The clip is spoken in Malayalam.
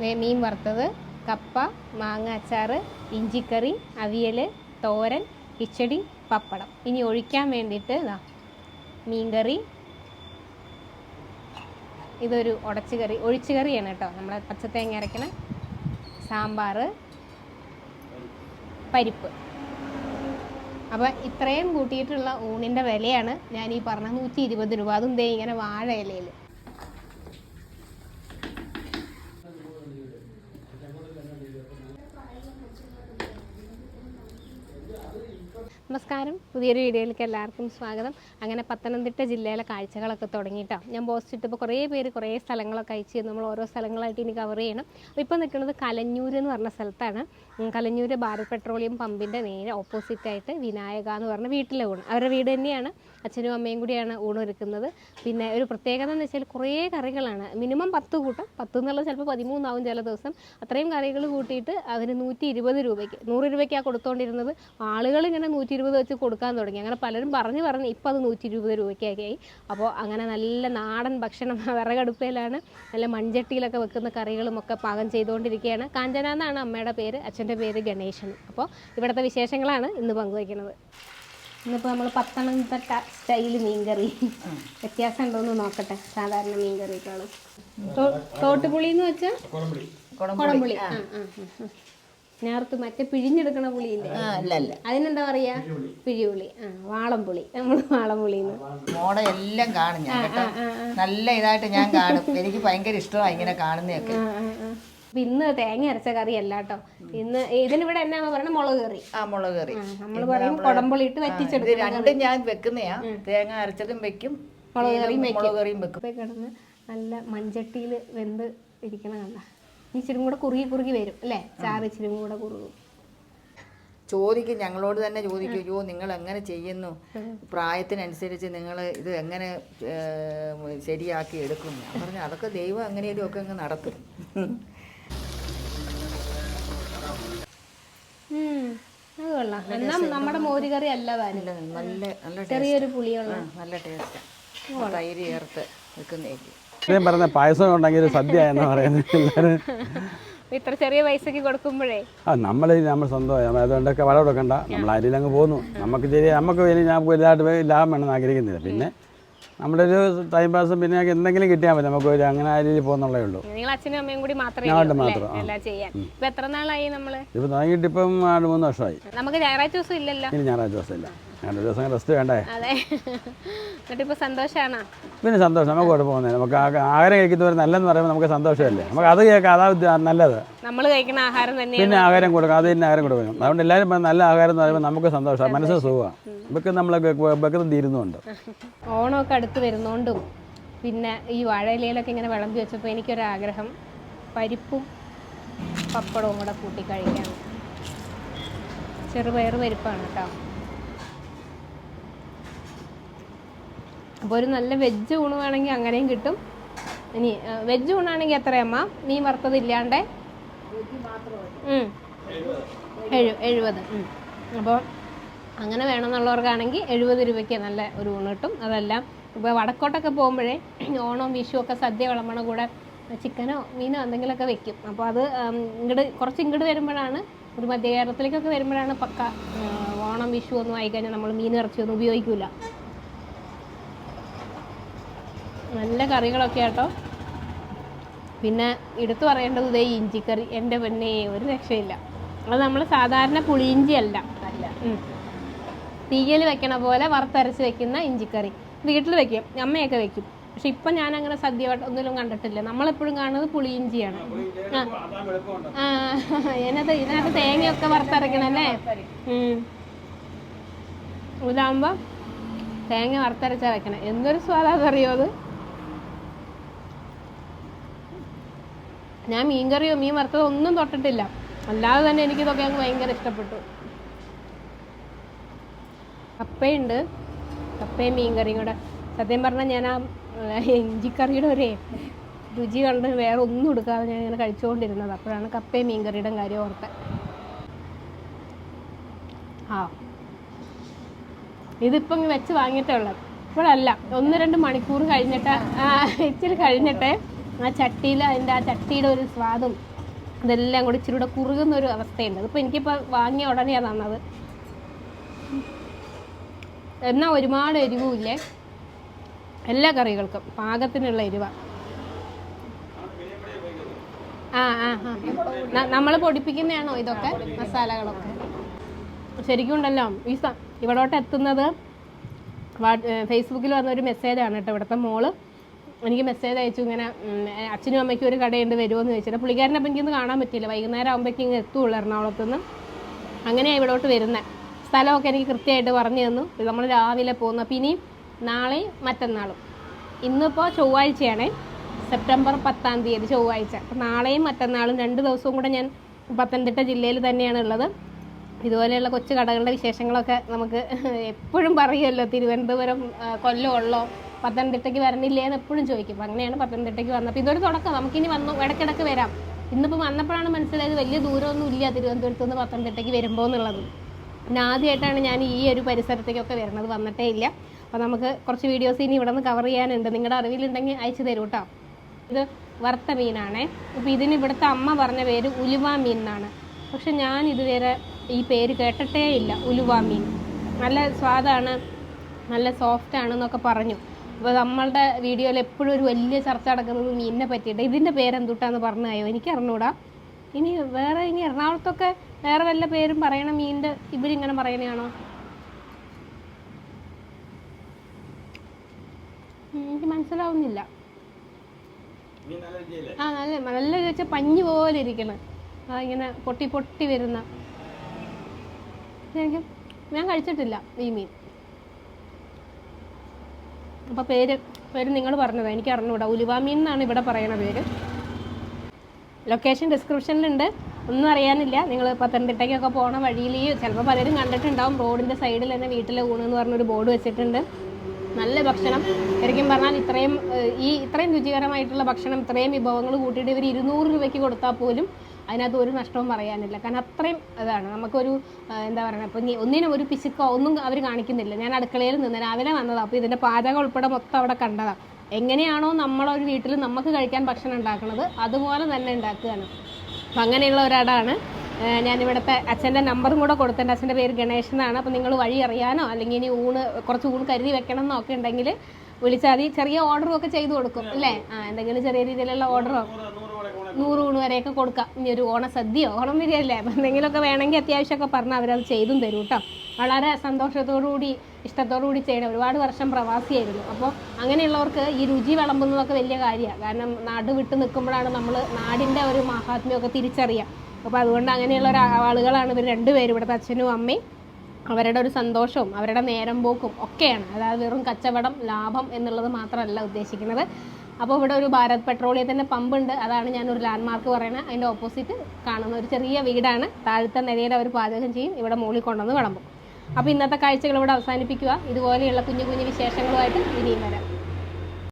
മീൻ വറുത്തത് കപ്പ മാങ്ങ അച്ചാർ ഇഞ്ചിക്കറി അവിയൽ തോരൻ കിച്ചടി പപ്പടം. ഇനി ഒഴിക്കാൻ വേണ്ടിയിട്ട് ഇതാ മീൻകറി. ഇതൊരു ഉടച്ചു കറി. ഒഴിച്ചു കറിയാണ് കേട്ടോ. നമ്മളെ പച്ചത്തേങ്ങ അരക്കണ സാമ്പാർ പരിപ്പ്. അപ്പോൾ ഇത്രയും കൂട്ടിയിട്ടുള്ള ഊണിന്റെ വിലയാണ് ഞാൻ ഈ പറഞ്ഞ നൂറ്റി ഇരുപത് രൂപ. അതും ദേ ഇങ്ങനെ വാഴ ഇലയിൽ നമസ്കാരം. പുതിയൊരു വീഡിയോയിലേക്ക് എല്ലാവർക്കും സ്വാഗതം. അങ്ങനെ പത്തനംതിട്ട ജില്ലയിലെ കാഴ്ചകളൊക്കെ തുടങ്ങിയിട്ടോ. ഞാൻ പോസ്റ്റ് ഇട്ടപ്പോൾ കുറേ പേര് കുറേ സ്ഥലങ്ങളൊക്കെ അയച്ചു. നമ്മൾ ഓരോ സ്ഥലങ്ങളായിട്ട് ഇനി കവർ ചെയ്യണം. അപ്പോൾ ഇപ്പോൾ നിൽക്കുന്നത് കലഞ്ഞൂർ എന്ന് പറഞ്ഞ സ്ഥലത്താണ്. കലഞ്ഞൂർ ഭാരത് പെട്രോളിയം പമ്പിന്റെ നേരെ ഓപ്പോസിറ്റായിട്ട് വിനായക എന്ന് പറഞ്ഞ വീട്ടിലെ ഊണ്. അവരുടെ വീട് തന്നെയാണ്. അച്ഛനും അമ്മയും കൂടിയാണ് ഊണ് ഒരുക്കുന്നത്. പിന്നെ ഒരു പ്രത്യേകത എന്ന് വെച്ചാൽ കുറേ കറികളാണ്. മിനിമം പത്ത് കൂട്ടം. പത്ത് എന്നുള്ളത് ചിലപ്പോൾ പതിമൂന്നാവും ചില ദിവസം. അത്രയും കറികൾ കൂട്ടിയിട്ട് അവർ നൂറ്റി ഇരുപത് രൂപയ്ക്ക് നൂറ് രൂപയ്ക്കാണ് കൊടുത്തുകൊണ്ടിരുന്നത് ആളുകൾ ഇങ്ങനെ നൂറ്റി ഇരുപത് വെച്ച് കൊടുക്കാൻ തുടങ്ങി. അങ്ങനെ പലരും പറഞ്ഞ് പറഞ്ഞ് ഇപ്പോൾ അത് നൂറ്റി ഇരുപത് രൂപയ്ക്കൊക്കെ ആയി അപ്പോൾ അങ്ങനെ നല്ല നാടൻ ഭക്ഷണം വിറകടുപ്പയിലാണ്. നല്ല മൺചട്ടിയിലൊക്കെ വെക്കുന്ന കറികളുമൊക്കെ പാകം ചെയ്തുകൊണ്ടിരിക്കുകയാണ്. കാഞ്ചന എന്നാണ് അമ്മയുടെ പേര് അച്ഛന്റെ പേര് ഗണേശൻ. അപ്പോൾ ഇവിടുത്തെ വിശേഷങ്ങളാണ് ഇന്ന് പങ്കുവയ്ക്കുന്നത്. ഇന്നിപ്പോൾ നമ്മൾ പത്തനംതിട്ട സ്റ്റൈൽ മീൻകറി. വ്യത്യാസം ഉണ്ടോയെന്ന് നോക്കട്ടെ. സാധാരണ മീൻകറിക്കാളും തോട്ടുപുളി എന്ന് വെച്ചാൽ കുളംപുളി ആ ആ. ആ. മറ്റേ പിഴിഞ്ഞെടുക്കണ പുളിയില്ലേ? ആ, അല്ല അല്ല. അതിനെന്താ പറയാ? പിഴിപുളി ആ വാളംപുളി. നമ്മൾ വാളംപുളി മോടെ എല്ലാം കാണും ഞാൻ കേട്ടോ. നല്ല ഇതായിട്ട് ഞാൻ കാണും. എനിക്ക് ഭയങ്കര ഇഷ്ടമാണ് ഇങ്ങനെ കാണുന്നതൊക്കെ. ഇന്ന് തേങ്ങ അരച്ച കറി അല്ല കേട്ടോ. ഇന്ന് ഇതിനിവിടെ എന്നാ പറയുന്നത് മുളക് കറി. ആ മുളക് കറി. നമ്മൾ പറയും കുടംപുളി ഇട്ട് ഇത് വറ്റിച്ചെടുക്കും രണ്ടും ഞാൻ വെക്കുന്നയാ. തേങ്ങ അരച്ചതും വെക്കും. മുളക് കറിയും വെക്കും. ഇപ്പൊ കിടന്ന് നല്ല മൺചട്ടിയിൽ വെന്ത് ഇരിക്കണ കണ്ട. ഇച്ചിരി കൂടെ കുറുകി കുറുകി വരും അല്ലേ? ചാറ് ഇച്ചിരി കൂടെ കുറുകും. ചോദിക്കും ഞങ്ങളോട് തന്നെ ചോദിക്കും അയ്യോ നിങ്ങൾ എങ്ങനെ ചെയ്യുന്നു? പ്രായത്തിനനുസരിച്ച് നിങ്ങൾ ഇത് എങ്ങനെ ശരിയാക്കി എടുക്കും? ഞാൻ പറഞ്ഞു അതൊക്കെ ദൈവം എങ്ങനെയും ഒക്കെ അങ്ങ് നടത്തും. അത് കൊള്ളാം. നമ്മുടെ മോരുകറി അല്ല നല്ല നല്ല. ചെറിയൊരു പുളിയുള്ള. നല്ല ടേസ്റ്റ്. തൈര് ചേർത്ത് വെക്കുന്നേക്ക് ഇത്രയും പറഞ്ഞ പായസം ഉണ്ടെങ്കിൽ സദ്യ എന്ന് പറയുന്നത് എല്ലാവരും. ഇത്ര ചെറിയ പൈസക്ക് കൊടുക്കുമ്പോഴേ. ആ നമ്മൾ നമ്മൾ സ്വന്തമായി. അതുകൊണ്ടൊക്കെ വളം കൊടുക്കണ്ട നമ്മൾ അരിയിൽ അങ്ങ് പോകുന്നു നമുക്ക് ശരി നമുക്ക് ഇനി ഞാൻ വലുതായിട്ട് ലാഭം വേണമെന്ന് ആഗ്രഹിക്കുന്നില്ല. പിന്നെ നമ്മുടെ ഒരു ടൈം പാസും പിന്നെ ഞങ്ങൾക്ക് എന്തെങ്കിലും കിട്ടിയാൽ മതി. നമുക്ക് ഒരു അങ്ങനെ അരിയിൽ പോകുന്നുള്ളേ ഉള്ളൂ. നിങ്ങൾ അച്ഛനും അമ്മയും കൂടി മാത്രമേ? മാത്രം, ഇപ്പൊ എത്ര നാളായി നമ്മൾ ഇപ്പം തുടങ്ങിയിട്ട് ഇപ്പം മൂന്ന് വർഷമായി. നമുക്ക് ഞായറാഴ്ച ദിവസം ഇല്ലല്ലോ. ഇനി ഞായറാഴ്ച ദിവസമില്ല ഞായറാഴ്ച ദിവസം റെസ്റ്റ് വേണ്ടേ? അതെ. പിന്നെ സന്തോഷം. നമുക്ക് കുഴപ്പമൊന്നുമില്ല നമുക്ക് ആഹാരം കഴിക്കുന്നവർ നല്ലതെന്ന് പറയുമ്പോൾ നമുക്ക് സന്തോഷമല്ലേ? നമുക്ക് അത് കേൾക്കാം അതാ നല്ലത്. നമ്മൾ കഴിക്കുന്ന ആഹാരം തന്നെ പിന്നെ ആഹാരം കൊടുക്കാം. അത് തന്നെ ആഹാരം കൊടുക്കും. അതുകൊണ്ട് എല്ലാവരും നല്ല ആഹാരം എന്ന് പറയുമ്പോൾ നമുക്ക് സന്തോഷമാണ് മനസ്സ് സുഖമാണ് ഇതൊക്കെ നമ്മൾ വെക്കുന്ന തീരുന്നുണ്ട്. ഓണമൊക്കെ അടുത്ത് വരുന്നോണ്ടും പിന്നെ ഈ വാഴയിലയിലൊക്കെ ഇങ്ങനെ വിളമ്പി വെച്ചപ്പോൾ എനിക്കൊരാഗ്രഹം. പരിപ്പും പപ്പടവും കൂടെ കൂട്ടി കഴിക്കാൻ. ചെറുപയർ പരിപ്പാണ് കേട്ടോ. അപ്പോൾ ഒരു നല്ല വെജ് ഊണ് വേണമെങ്കിൽ അങ്ങനെയും കിട്ടും. ഇനി വെജ് ഊണാണെങ്കിൽ എത്രയമ്മ മീൻ വറുത്തത് ഇല്ലാണ്ടേ? ഉം. എഴുപത്. അപ്പോൾ അങ്ങനെ വേണമെന്നുള്ളവർക്കാണെങ്കിൽ എഴുപത് രൂപയ്ക്ക് നല്ല ഒരു ഊണ് കിട്ടും. അതെല്ലാം ഇപ്പോൾ വടക്കോട്ടൊക്കെ പോകുമ്പോഴേ ഓണം വിഷു ഒക്കെ സദ്യ വിളമ്പണ കൂടെ ചിക്കനോ മീനോ എന്തെങ്കിലുമൊക്കെ വെക്കും. അപ്പോൾ അത് ഇങ്ങോട്ട് കുറച്ച് ഇങ്ങോട്ട് വരുമ്പോഴാണ് ഒരു മധ്യ കേരളത്തിലേക്കൊക്കെ വരുമ്പോഴാണ് പക്ക ഓണം വിഷു ഒന്നും ആയിക്കഴിഞ്ഞാൽ നമ്മൾ മീൻ ഇറച്ചിയൊന്നും ഉപയോഗിക്കില്ല നല്ല കറികളൊക്കെ ആട്ടോ. പിന്നെ എടുത്തു പറയേണ്ടത് ഇതേ ഇഞ്ചിക്കറി. എന്റെ പൊന്നെ ഒരു രക്ഷയില്ല. അത് നമ്മൾ സാധാരണ പുളിയിഞ്ചി അല്ല. അല്ല. തീയൽ വെക്കണ പോലെ വറുത്തരച്ച് വെക്കുന്ന ഇഞ്ചിക്കറി. വീട്ടിൽ വെക്കും. അമ്മയൊക്കെ വെക്കും. പക്ഷെ ഇപ്പം ഞാൻ അങ്ങനെ സദ്യ ഒന്നിലും കണ്ടിട്ടില്ല. നമ്മളെപ്പോഴും കാണുന്നത് പുളിയിഞ്ചിയാണ്. ആ. ഇതിനകത്ത് ഇതിനകത്ത് തേങ്ങയൊക്കെ വറുത്തരക്കണല്ലേ. ഇതാകുമ്പോൾ തേങ്ങ വറുത്തരച്ചാ വെക്കണം. എന്തൊരു സ്വാദാണെന്നറിയോ അത്? ഞാൻ മീൻ കറിയോ മീൻ വറുത്തതോ ഒന്നും തൊട്ടിട്ടില്ല. അല്ലാതെ തന്നെ എനിക്കിതൊക്കെ അങ്ങ് ഭയങ്കര ഇഷ്ടപ്പെട്ടു. കപ്പയുണ്ട്. കപ്പയും മീൻകറിയും കൂടെ. സത്യം പറഞ്ഞാൽ ഞാൻ ആ ഇഞ്ചിക്കറിയുടെ ഒരേ രുചി കണ്ട് വേറെ ഒന്നും എടുക്കാതെ ഞാൻ ഇങ്ങനെ കഴിച്ചുകൊണ്ടിരുന്നത് അപ്പോഴാണ് കപ്പയും മീൻകറിയുടെ കാര്യം ഓർത്തത് ആ. ഇതിപ്പം വെച്ച് വാങ്ങിയിട്ടേ ഉള്ളത് ഇപ്പോഴല്ല. ഒന്ന് രണ്ട് മണിക്കൂർ കഴിഞ്ഞിട്ട് ഇച്ചിരി കഴിഞ്ഞിട്ട് ആ ചട്ടിയിൽ അതിന്റെ ആ ചട്ടിയുടെ ഒരു സ്വാദും ഇതെല്ലാം കൂടി ഇച്ചിരി കൂടെ കുറുകുന്ന ഒരു അവസ്ഥയുണ്ട്. അതിപ്പോൾ എനിക്കിപ്പോൾ വാങ്ങിയ ഉടനെയാണ് തന്നത്. എന്നാൽ ഒരുപാട് എരിവുമില്ലേ? എല്ലാ കറികൾക്കും പാകത്തിനുള്ള എരിവ. ആ ആ ആ നമ്മൾ പൊടിപ്പിക്കുന്നതാണോ ഇതൊക്കെ? മസാലകളൊക്കെ. ശരിക്കും ഉണ്ടല്ലോ ഈ ഇവിടോട്ട് എത്തുന്നത് ഫേസ്ബുക്കിൽ വന്ന ഒരു മെസ്സേജാണ് കേട്ടോ ഇവിടുത്തെ മോൾ. എനിക്ക് മെസ്സേജ് അയച്ചു ഇങ്ങനെ അച്ഛനും അമ്മയ്ക്കും ഒരു കടയുണ്ട് വരുമോ എന്ന് ചോദിച്ചിട്ട് പുള്ളിക്കാരനെ അപ്പം എനിക്കൊന്ന് കാണാൻ പറ്റിയില്ല. വൈകുന്നേരം ആകുമ്പോഴേക്കും ഇങ്ങനെ എത്തുള്ളൂ എറണാകുളത്ത് നിന്ന് ഇവിടോട്ട് വരുന്നത് സ്ഥലമൊക്കെ എനിക്ക് കൃത്യമായിട്ട് പറഞ്ഞു തന്നു. നമ്മൾ രാവിലെ പോകുന്നു. അപ്പം ഇനി നാളെയും മറ്റന്നാളും. ഇന്നിപ്പോൾ ചൊവ്വാഴ്ചയാണ്. സെപ്റ്റംബർ പത്താം തീയതി ചൊവ്വാഴ്ച. അപ്പം നാളെയും മറ്റന്നാളും രണ്ട് ദിവസവും കൂടെ ഞാൻ പത്തനംതിട്ട ജില്ലയിൽ തന്നെയാണ് ഉള്ളത്. ഇതുപോലെയുള്ള കൊച്ചു കടകളുടെ വിശേഷങ്ങളൊക്കെ നമുക്ക് എപ്പോഴും പറയുമല്ലോ. തിരുവനന്തപുരം കൊല്ലമുള്ളോ പത്തനംതിട്ടയ്ക്ക് വരണില്ലേ എന്ന് എപ്പോഴും ചോദിക്കും. അങ്ങനെയാണ് പത്തനംതിട്ടയ്ക്ക് വന്നത് അപ്പോൾ ഇതൊരു തുടക്കം. നമുക്കിനി വന്നു ഇടയ്ക്കിടയ്ക്ക് വരാം. ഇന്നിപ്പോൾ വന്നപ്പോഴാണ് മനസ്സിലായത് വലിയ ദൂരമൊന്നും ഇല്ല തിരുവനന്തപുരത്ത് നിന്ന് പത്തനംതിട്ടയ്ക്ക് വരുമ്പോൾ എന്നുള്ളത്. പിന്നെ ആദ്യമായിട്ടാണ് ഞാൻ ഈ ഒരു പരിസരത്തേക്കൊക്കെ വരുന്നത്. വന്നിട്ടേ ഇല്ല. അപ്പോൾ നമുക്ക് കുറച്ച് വീഡിയോസ് ഇനി ഇവിടെ നിന്ന് കവർ ചെയ്യാനുണ്ട്. നിങ്ങളുടെ അറിവിലുണ്ടെങ്കിൽ അയച്ചു തരൂ കേട്ടോ ഇത് വറുത്ത മീനാണേ. അപ്പോൾ ഇതിന് ഇവിടുത്തെ അമ്മ പറഞ്ഞ പേര് ഉലുവ മീൻ എന്നാണ്. പക്ഷെ ഞാൻ ഇതുവരെ ഈ പേര് കേട്ടിട്ടേ ഇല്ല. ഉലുവ മീൻ. നല്ല സ്വാദാണ് നല്ല സോഫ്റ്റ് ആണെന്നൊക്കെ പറഞ്ഞു. അപ്പോൾ നമ്മളുടെ വീഡിയോയിൽ എപ്പോഴും ഒരു വലിയ ചർച്ച നടക്കുന്നത് മീനിനെ പറ്റിയിട്ട്. ഇതിന്റെ പേരെന്തുട്ടാന്ന് പറഞ്ഞായോ എനിക്ക് അറിഞ്ഞൂടാ. ഇനി വേറെ ഇനി എറണാകുളത്തൊക്കെ വേറെ വല്ല പേരും പറയണ മീനിന്റെ ഇവരിങ്ങനെ പറയണയാണോ എനിക്ക് മനസ്സിലാവുന്നില്ല. ആ നല്ല നല്ല ചോദിച്ചാൽ പഞ്ഞു പോലെ ഇരിക്കണ. ആ ഇങ്ങനെ പൊട്ടി പൊട്ടി വരുന്ന. ഞാൻ കഴിച്ചിട്ടില്ല ഈ മീൻ. അപ്പോൾ പേര് പേര് നിങ്ങൾ പറഞ്ഞതാണ് എനിക്ക് അറിഞ്ഞുകൂടാ ഉലുവാമീൻ എന്നാണ് ഇവിടെ പറയണ പേര്. ലൊക്കേഷൻ ഡിസ്ക്രിപ്ഷനിലുണ്ട് ഒന്നും അറിയാനില്ല. നിങ്ങൾ പത്തനംതിട്ടയ്ക്കൊക്കെ പോണ വഴിയിൽ ചിലപ്പോൾ പലരും കണ്ടിട്ടുണ്ടാവും. റോഡിന്റെ സൈഡിൽ തന്നെ വീട്ടിലെ ഊണ് എന്ന് പറഞ്ഞൊരു ബോർഡ് വെച്ചിട്ടുണ്ട്. നല്ല ഭക്ഷണം. ശരിക്കും പറഞ്ഞാൽ ഇത്രയും ഈ ഇത്രയും രുചികരമായിട്ടുള്ള ഭക്ഷണം ഇത്രയും വിഭവങ്ങൾ കൂട്ടിയിട്ട് ഇവർ ഇരുന്നൂറ് രൂപയ്ക്ക് കൊടുത്താൽ പോലും അതിനകത്ത് ഒരു നഷ്ടവും പറയാനില്ല. കാരണം അത്രയും അതാണ് നമുക്കൊരു എന്താ പറയുക അപ്പോൾ ഒന്നിനും ഒരു പിശുക്കോ ഒന്നും അവർ കാണിക്കുന്നില്ല. ഞാൻ അടുക്കളയിൽ നിന്ന് രാവിലെ വന്നതാണ് അപ്പോൾ ഇതിന്റെ പാചകം ഉൾപ്പെടെ മൊത്തം അവിടെ കണ്ടതാണ് എങ്ങനെയാണോ നമ്മളൊരു വീട്ടിൽ നമുക്ക് കഴിക്കാൻ ഭക്ഷണം ഉണ്ടാക്കുന്നത് അതുപോലെ തന്നെ ഉണ്ടാക്കുകയാണ്. അപ്പം അങ്ങനെയുള്ള ഒരാടാണ് ഞാനിവിടുത്തെ അച്ഛന്റെ നമ്പറും കൂടെ കൊടുത്തിട്ടുണ്ട്. അച്ഛന്റെ പേര് ഗണേഷ് എന്നാണ്. അപ്പോൾ നിങ്ങൾ വഴി അറിയാനോ? അല്ലെങ്കിൽ ഇനി ഊണ് കുറച്ച് ഊണ് കരുതി വെക്കണം എന്നൊക്കെ ഉണ്ടെങ്കിൽ വിളിച്ചാൽ മതി. ചെറിയ ഓർഡറും ഒക്കെ ചെയ്തു കൊടുക്കും. അല്ലേ? ആ എന്തെങ്കിലും ചെറിയ രീതിയിലുള്ള ഓർഡറോ നൂറ് ഊണ് വരെയൊക്കെ കൊടുക്കാം. ഇനി ഒരു ഓണസദ്യയോ ഓണം അപ്പം എന്തെങ്കിലുമൊക്കെ വേണമെങ്കിൽ അത്യാവശ്യമൊക്കെ പറഞ്ഞാൽ അവരത് ചെയ്തും തരും കേട്ടോ വളരെ സന്തോഷത്തോടുകൂടി ഇഷ്ടത്തോടുകൂടി ചെയ്യണം ഒരുപാട് വർഷം പ്രവാസിയായിരുന്നു. അപ്പോൾ അങ്ങനെയുള്ളവർക്ക് ഈ രുചി വിളമ്പുന്നതൊക്കെ വലിയ കാര്യമാണ് കാരണം നാട് വിട്ട് നിൽക്കുമ്പോഴാണ് നമ്മൾ നാടിന്റെ ഒരു മഹാത്മ്യമൊക്കെ തിരിച്ചറിയുക അപ്പോൾ അതുകൊണ്ട് അങ്ങനെയുള്ള ആളുകളാണ് ഇവർ രണ്ടുപേരും. ഇവിടുത്തെ അച്ഛനും അമ്മയും അവരുടെ ഒരു സന്തോഷവും അവരുടെ നേരം പോക്കും ഒക്കെയാണ്. അതായത് വെറും കച്ചവടം ലാഭം എന്നുള്ളത് മാത്രമല്ല ഉദ്ദേശിക്കുന്നത്. അപ്പോൾ ഇവിടെ ഒരു ഭാരത് പെട്രോളിയത്തിന്റെ പമ്പുണ്ട്. അതാണ് ഞാൻ ഒരു ലാൻഡ് മാർക്ക് പറയുന്നത് അതിന്റെ ഓപ്പോസിറ്റ് കാണുന്ന ഒരു ചെറിയ വീടാണ്. താഴത്തെ നിലയിൽ അവർ പാചകം ചെയ്യും. ഇവിടെ മുകളിൽ കൊണ്ടുവന്ന് വിളമ്പും. അപ്പോൾ ഇന്നത്തെ കാഴ്ചകൾ ഇവിടെ അവസാനിപ്പിക്കുക. ഇതുപോലെയുള്ള കുഞ്ഞു കുഞ്ഞു വിശേഷങ്ങളുമായിട്ട് ഇനിയും വരാം.